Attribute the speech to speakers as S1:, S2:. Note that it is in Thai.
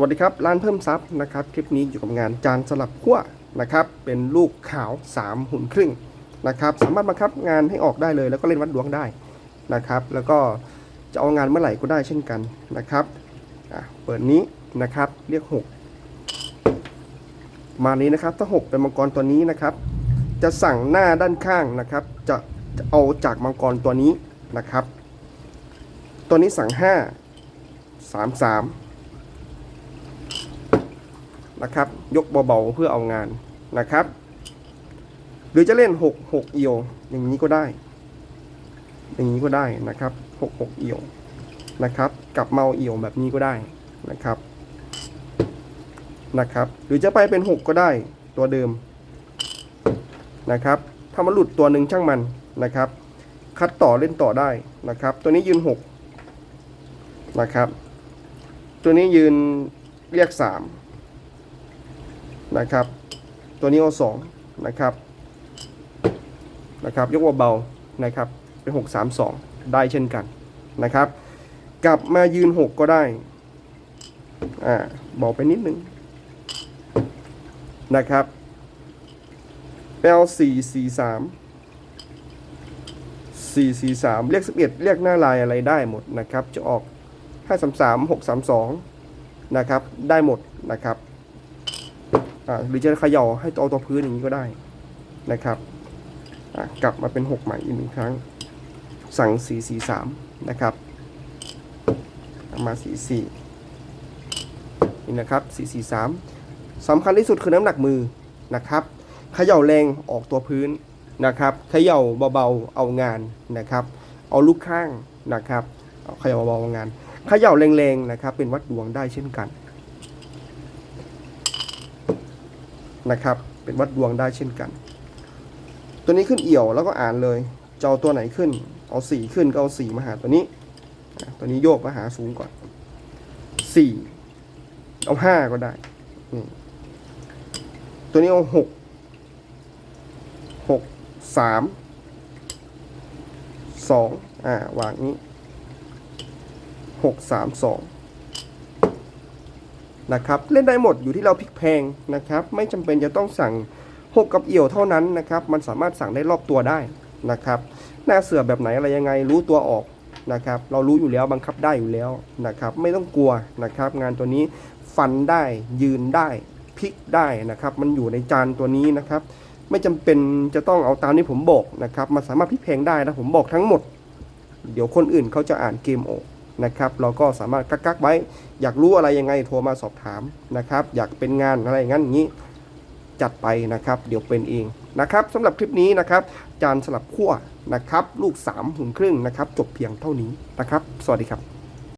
S1: วัสดีครับ ร้านเพิ่มซับนะครับ คลิปนี้อยู่กับงานจานสลับขั้วนะครับ เป็นลูกขาว 3 หุ่นครึ่งนะครับ สามารถบังคับงานให้ออกได้เลย แล้วก็เล่นวัดดวงได้นะครับ แล้วก็จะเอางานเมื่อไหร่ก็ได้เช่นกันนะครับเปิดนี้นะครับเรียก 6 มานี้นะครับถ้า 6 เป็นมังกรตัวนี้นะครับ จะสั่งหน้าด้านข้างนะครับ จะจะเอาจากมังกรตัวนี้นะครับ ตัวนี้สั่ง 5 3 3 นะครับ ยกเบาๆเพื่อเอางานนะครับ หรือจะเล่น 6 6 เอียว อย่างนี้ก็ได้ อย่างนี้ก็ได้นะครับ 6 6 เอียวนะครับ กับเมาเอียวแบบนี้ก็ได้นะครับนะครับ หรือจะไปเป็น 6 ก็ได้ตัวเดิมนะครับ ถ้ามันหลุดตัวหนึ่งช่างมันนะครับ คัดต่อเล่นต่อได้นะครับ ตัวนี้ยืน 6 นะครับ ตัวนี้ยืนเรียก 3 นะครับ ตัวนี้เอาสองนะครับนะครับ ยกว่าเบานะครับเป็นหกสามสองได้เช่นกันนะครับ กลับมายืนหกก็ได้อ่าเบาไปนิดนึงนะครับแปลสี่สี่สามสี่สี่สามเรียกสิบเอ็ดเรียกหน้าลายอะไรได้หมดนะครับ จะออกห้าสามสามหกสามสองนะครับ ได้หมดนะครับ หรือจะเขย่าให้เอาตัวพื้นอย่างนี้ก็ได้นะครับกลับมาเป็น 6 ใหม่อีกหนึ่งครั้ง สั่ง 4 4 3 นะครับ มา 4 4 นี่นะครับ 4 4 3สำคัญที่สุดคือน้ำหนักมือนะครับเขย่าแรงออกตัวพื้นนะครับเขย่าเบาๆ เอางานนะครับ เอาลูกข้างนะครับเอาเขย่าเบาๆเอางานเขย่าแรงๆนะครับ เป็นวัดดวงได้เช่นกัน นะครับ เป็นวัดดวงได้เช่นกัน ตัวนี้ขึ้นเอี่ยวแล้วก็อ่านเลยจะเอาตัวไหนขึ้น เอาสี่ขึ้นก็เอาสี่มาหาตัวนี้ ตัวนี้โยกมาหาสูงก่อนสี่เอาห้าก็ได้ ตัวนี้เอาหกหกสามสองอ่าวางนี้หกสามสอง นะครับเล่นได้หมดอยู่ที่เราพลิกแพงนะครับ ไม่จำเป็นจะต้องสั่ง6กับเอี่ยวเท่านั้นนะครับ มันสามารถสั่งได้รอบตัวได้นะครับ หน้าเสือแบบไหนอะไรยังไงรู้ตัวออกนะครับ เรารู้อยู่แล้วบังคับได้อยู่แล้วนะครับ ไม่ต้องกลัวนะครับ งานตัวนี้ฟันได้ยืนได้พลิกได้นะครับ มันอยู่ในจานตัวนี้นะครับ ไม่จำเป็นจะต้องเอาตามที่ผมบอกนะครับ มันสามารถพลิกแพงได้นะผมบอกทั้งหมด เดี๋ยวคนอื่นเขาจะอ่านเกมออก นะครับ เราก็สามารถกักกักๆไว้ อยากรู้อะไรยังไงโทรมาสอบถามนะครับ อยากเป็นงานอะไรอย่างนั้นอย่างนี้จัดไปนะครับ เดี๋ยวเป็นเองนะครับสำหรับคลิปนี้นะครับ จานสลับขั้วนะครับ ลูก3หุ่นครึ่งนะครับ จบเพียงเท่านี้นะครับ สวัสดีครับ